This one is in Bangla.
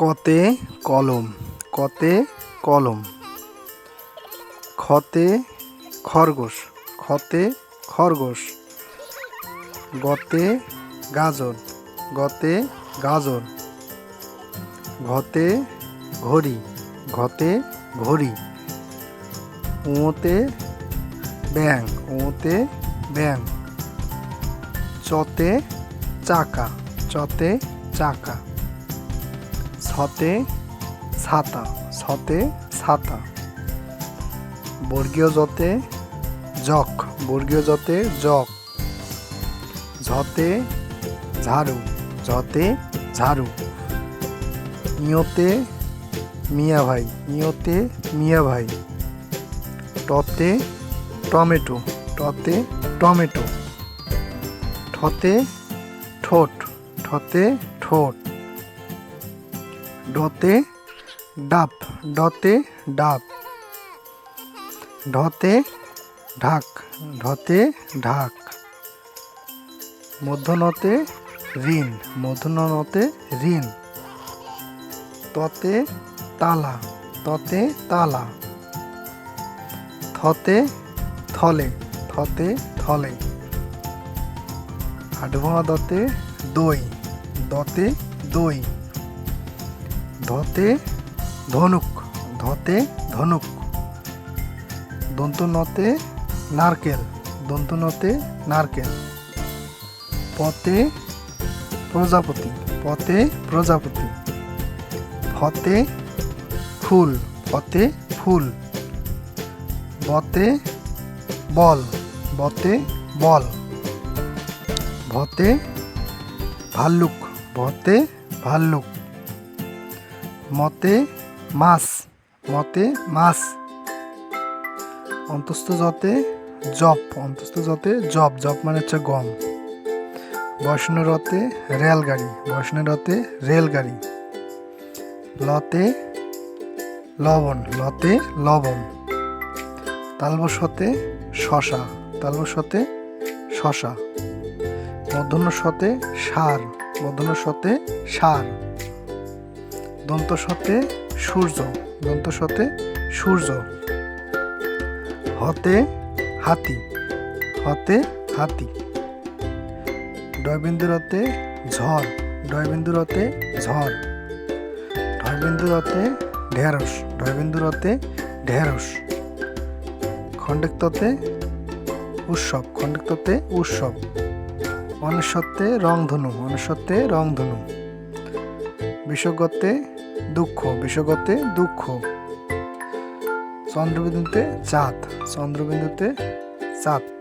কতে কলম কতে কলম। খতে খরগোশ খতে খরগোশ। গতে গাজর গতে গাজর। ঘতে ঘড়ি ঘতে ঘড়ি। উঁতে ব্যাং উঁতে ব্যাং চতে চাকা চতে চাকা। ছতে ছাতা ছতে ছাতা বর্গীয় জতে জক বর্গীয় জতে জক ঝতে ঝাড়ু ঝতে ঝাড়ু। ইয়োতে মিয়া ভাই ইয়োতে মিয়া ভাই। টতে টমেটো টতে টমেটো। ঠতে ঠোঁট ঠতে ঠোঁট। ডতে ডাব ডতে ডাব। ঢতে ঢাক ঢতে ঢাক। মধ্যনতে ঋণ মধ্যনতে ঋণ। ততে তালা ততে তালা। থতে থলে থতে থলে। আটভঙা দতে দই দতে দই। ধতে ধনুক ধতে ধনুক। দন্ত নতে নারকেল দন্ত নতে নারকেল। পতে প্রজাপতি পতে প্রজাপতি। ফতে ফুল ফতে ফুল। বতে বল বতে বল। ভতে ভাল্লুক ভতে ভাল্লুক। মতে মাছ মতে মাছ। অন্তস্থ যতে জপ, অন্তস্থ যতে জপ জপ মানে হচ্ছে গম। বৈষ্ণব রতে রেলগাড়ি বৈষ্ণব রতে রেলগাড়ি। লতে লবণ লতে লবণ। তালবসতে শশা তালবসতে শশা। মধ্যাহ্ন সতে সার মধ্যাহ্ন সতে সার। দন্ত সতে সূর্য, দন্ত সতে সূর্য। হতে হাতি হতে হাতি। ডয়বিন্দুরতে ঝড় ডয়বিন্দুরতে ঝড়। ঢয়বিন্দুরতে ঢেঁড়স ঢয়বিন্দুরতে ঢেঁড়স। খণ্ডেক্ততে উৎসব খণ্ডেক্ততে উৎসব। অনেশ্বতে রংধনু অনেশ্বতে রংধনু। বিষগতে দুঃখ বিশ্বগতে দুঃখ। চন্দ্রবিন্দুতে চাঁদ চন্দ্রবিন্দুতে চাঁদ।